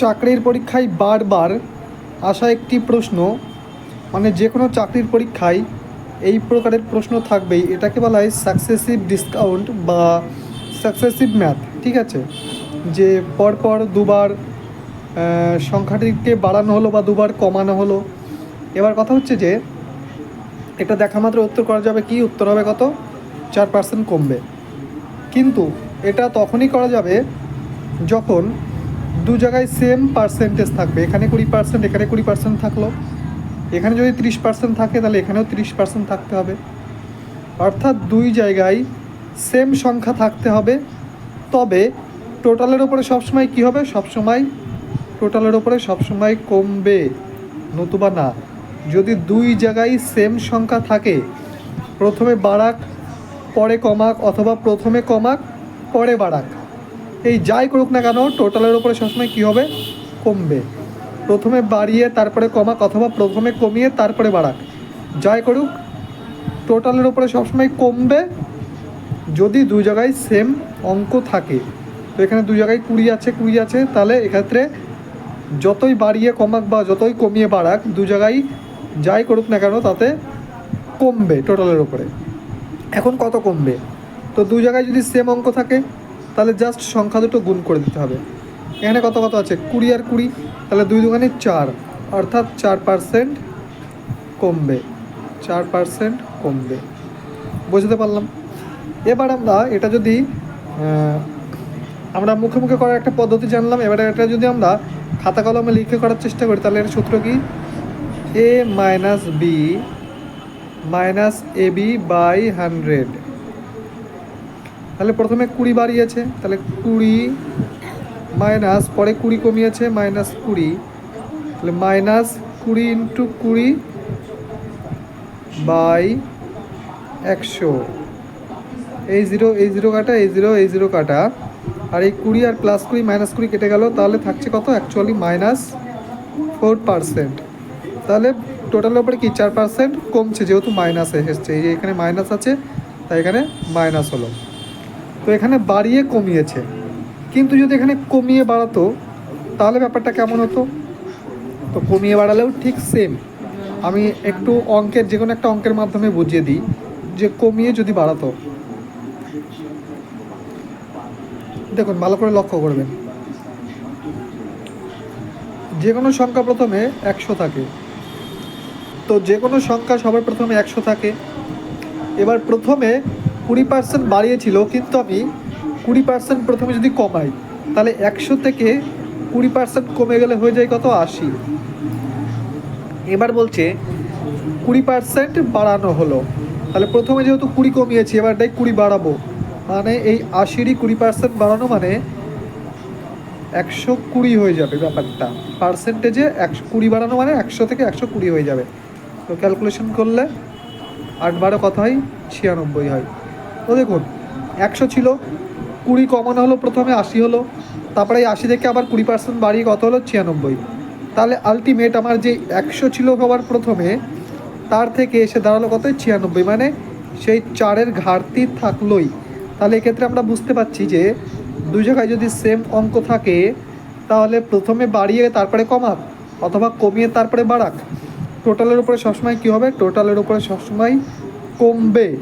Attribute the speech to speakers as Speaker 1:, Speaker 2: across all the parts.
Speaker 1: চাকরির পরীক্ষায় বারবার আসা একটি প্রশ্ন মানে যে কোনো চাকরির পরীক্ষায় এই প্রকারের প্রশ্ন থাকবেই। এটাকে বলা হয় সাকসেসিভ ডিসকাউন্ট বা সাকসেসিভ ম্যাথ ঠিক আছে? যে পরপর দুবার সংখ্যাটিকে বাড়ানো হলো বা দুবার কমানো হলো। এবার কথা হচ্ছে যে, এটা দেখা মাত্র উত্তর করা যাবে কি? উত্তর হবে কত? চার পার্সেন্ট কমবে। কিন্তু এটা তখনই করা যাবে যখন দু জায়গায় সেম পার্সেন্টেজ থাকবে। এখানে কুড়ি পার্সেন্ট এখানে কুড়ি পার্সেন্ট থাকল। এখানে যদি তিরিশ পার্সেন্ট থাকে, তাহলে এখানেও তিরিশ পার্সেন্ট থাকতে হবে। অর্থাৎ দুই জায়গায় সেম সংখ্যা থাকতে হবে। তবে টোটালের ওপরে সবসময় কী হবে? সবসময় টোটালের ওপরে সবসময় কমবে। নতুবা না। যদি দুই জায়গায় সেম সংখ্যা থাকে, প্রথমে বাড়াক, পরে কমাক, অথবা প্রথমে কমাক, পরে বাড়াক। এই যাই করুক না কেন টোটালের ওপরে সবসময় কী হবে? কমবে। প্রথমে বাড়িয়ে, তারপরে কমাক অথবা প্রথমে কমিয়ে, তারপরে বাড়াক। যাই করুক টোটালের ওপরে সবসময় কমবে, যদি দু জায়গায় সেম অঙ্ক থাকে। তো এখানে দু জায়গায় কুড়ি আছে কুড়ি আছে, তাহলে এক্ষেত্রে যতই বাড়িয়ে কমাক বা যতই কমিয়ে বাড়াক দু জায়গায় যাই করুক না কেন, তাতে কমবে টোটালের ওপরে এখন কত কমবে? তো দু জায়গায় যদি সেম অঙ্ক থাকে তাহলে জাস্ট সংখ্যা দুটো গুণ করে দিতে হবে। এখানে কত কত আছে? কুড়ি আর কুড়ি, তাহলে দুই দোকানে চার, অর্থাৎ চার পার্সেন্ট কমবে, চার পার্সেন্ট কমবে। বুঝতে পারলাম? এবার আমরা এটা যদি আমরা মুখে মুখে করার একটা পদ্ধতি জানলাম, এবারে এটা যদি আমরা খাতা কলমে লিখে করার চেষ্টা করি, তাহলে এর সূত্র কি? A minus B minus A B by hundred তাহলে প্রথমে কুড়ি বাড়িয়েছে, তাহলে কুড়ি মাইনাস, পরে কুড়ি কমিয়েছে, মাইনাস কুড়ি। তাহলে মাইনাস কুড়ি ইন্টু কুড়ি বাই একশো। এই জিরো এই জিরো কাটা, এই জিরো এই জিরো কাটা। আর এই কুড়ি আর প্লাস কুড়ি মাইনাস কুড়ি কেটে গেল, তাহলে থাকছে কত? অ্যাকচুয়ালি মাইনাস ফোর পার্সেন্ট তাহলে টোটালের উপরে কি? চার পার্সেন্ট কমছে, যেহেতু মাইনাস এসেছে। এই এখানে মাইনাস আছে, তাই এখানে মাইনাস হলো। তো এখানে বাড়িয়ে কমিয়েছে। কিন্তু যদি এখানে কমিয়ে বাড়াতো, তাহলে ব্যাপারটা কেমন হতো? তো কমিয়ে বাড়ালেও ঠিক সেম আমি একটু অঙ্কের, যে কোনো একটা অঙ্কের মাধ্যমে বুঝিয়ে দিই, যে কমিয়ে যদি বাড়াতো। দেখুন, ভালো করে লক্ষ্য করবেন। যে কোনো সংখ্যা প্রথমে একশো থাকে। তো যে কোনো সংখ্যা সবার প্রথমে একশো থাকে। এবার প্রথমে কুড়ি পার্সেন্ট বাড়িয়েছিল, কিন্তু আমি কুড়ি পার্সেন্ট প্রথমে যদি কমাই, তাহলে একশো থেকে কুড়ি পার্সেন্ট কমে গেলে হয়ে যায় কত? আশি। এবার বলছে, কুড়ি পার্সেন্ট বাড়ানো হলো। তাহলে প্রথমে যেহেতু কুড়ি কমিয়েছি এবারটাই কুড়ি বাড়াবো। মানে এই আশিরই কুড়ি পার্সেন্ট বাড়ানো মানে একশো কুড়ি হয়ে যাবে ব্যাপারটা। পার্সেন্টেজে একশো, কুড়ি বাড়ানো মানে একশো থেকে একশো কুড়ি হয়ে যাবে। তো ক্যালকুলেশন করলে আট বারো কথা হয়? ছিয়ানব্বই হয়। তো দেখুন, একশো ছিল, কুড়ি কমানো হলো প্রথমে, আশি হলো। তারপরে এই আশি থেকে আবার কুড়ি পার্সেন্ট বাড়িয়ে কত হলো? ছিয়ানব্বই। তাহলে আলটিমেট আমার যে একশো ছিল সবার প্রথমে, তার থেকে এসে দাঁড়াল কত? ছিয়ানব্বই। মানে সেই চারের ঘাটতি থাকলোই। তাহলে এক্ষেত্রে আমরা বুঝতে পারছি যে, দুই জায়গায় যদি সেম অঙ্ক থাকে, তাহলে প্রথমে বাড়িয়ে তারপরে কমাক, অথবা কমিয়ে তারপরে বাড়াক। টোটালের উপরে সবসময় কী হবে? টোটালের উপরে সবসময় কমবে।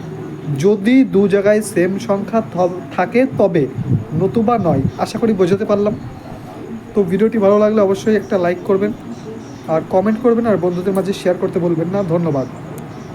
Speaker 1: যদি দু জায়গায় সেম সংখ্যা থাকে, তবে নতুবা নয়। আশা করি বোঝাতে পারলাম। তো ভিডিওটি ভালো লাগলে অবশ্যই একটা লাইক করবেন, আর কমেন্ট করবেন, আর বন্ধুদের মাঝে শেয়ার করতে বলবেন না। ধন্যবাদ।